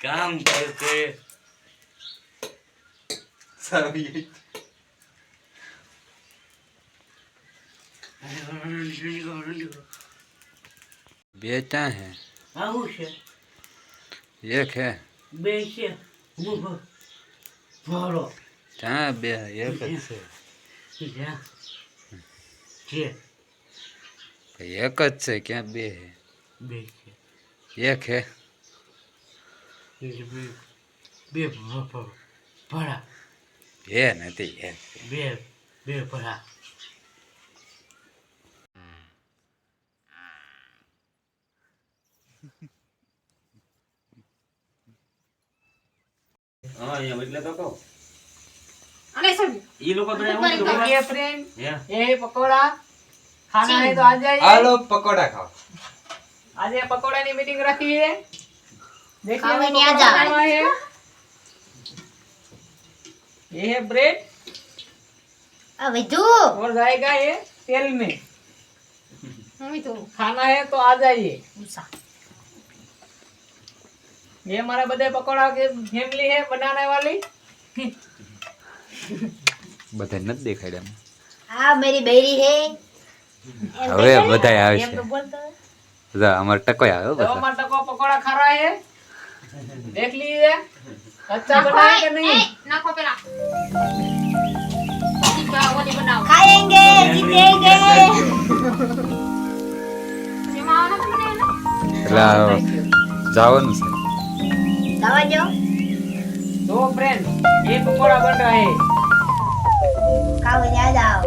काम करते सब ये बेटा है। एक है। बेचे बोलो कहाँ बे एक है। એક જ છે જ્યાં છે ભાઈ એક જ છે ક્યાં બે છે બે છે એક હે એટલે બે બે ભ- ભ- ભરા બે નથી એક બે બે ભરા હા એમ એટલે તો કહું ये खाना है तो आ जाइए पकोड़ा खाओ आज पकोड़ा मीटिंग रखी है ये है ब्रेड और जाएगा ये तेल में खाना है तो आ जाइए ये हमारा बदे पकोड़ा के फैमिली है बनाने वाली બધા નથી દેખાય એમ હા મારી બેરી હે હવે બધા આવે છે જા અમાર ટકો આવ્યો બસ અમાર ટકો પકોડા ખરા હે દેખ લીએ અચ્છા બનાય કે નહીં નાખો પેલા ખાएँगे જીતેંगे જવાનું છે જવા દો दो फ्रेंड ये पकोड़ा बन रहा है ખાવ યાદ આવ.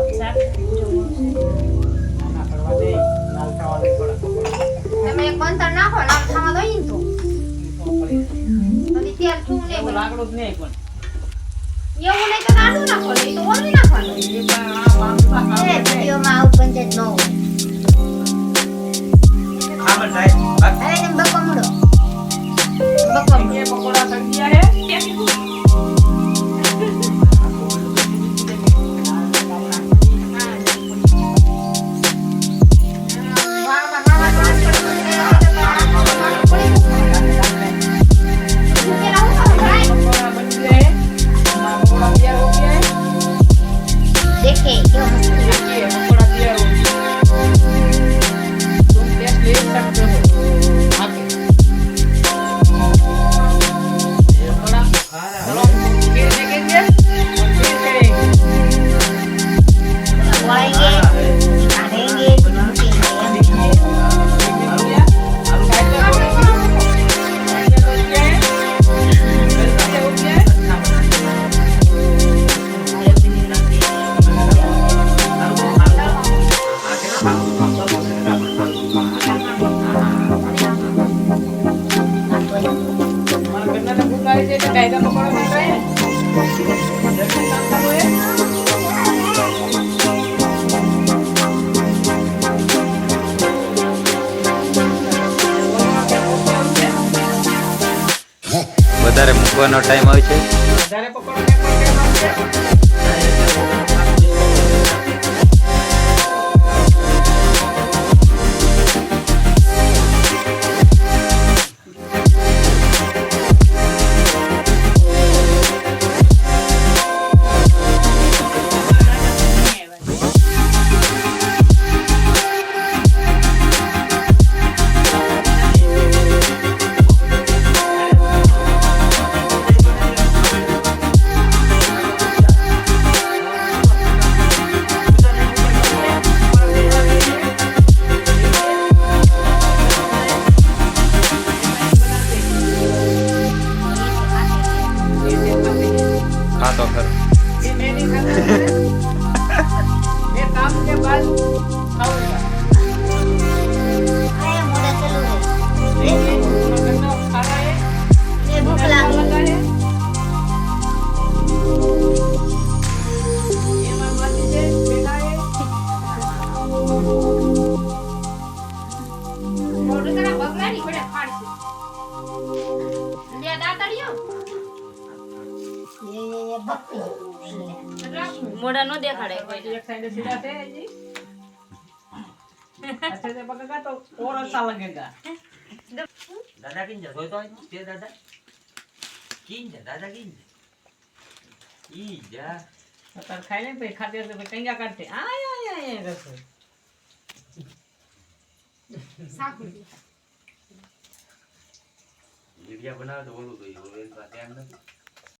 તમે કોંતર નાખો લાલ તો. તો એવું નહીં તો નાખો નાખો તો ઓલી નાખવાનું. વધારે મૂકવાનો ટાઈમ આવે છે. વધારે ખાતો ખર. ये લે દાતડિયો એ એ એ ભક્તિ રાખું. મોઢા નો દેખાડે કોઈ એક સાઈડે સીધા છે જી अच्छे से पकेगा तो और अच्छा लगेगा દાદા કિંજા જોઈ તો આય તે દાદા કિંજા દાદા કિંજા ઈ જા तर खाई लें फिर खाते तो फिर कंगा काटते आय आय आय आय करते શાકું. વિડિયા બનાવે તો ઓલું ગયું હવે એમ ટાઈમ નથી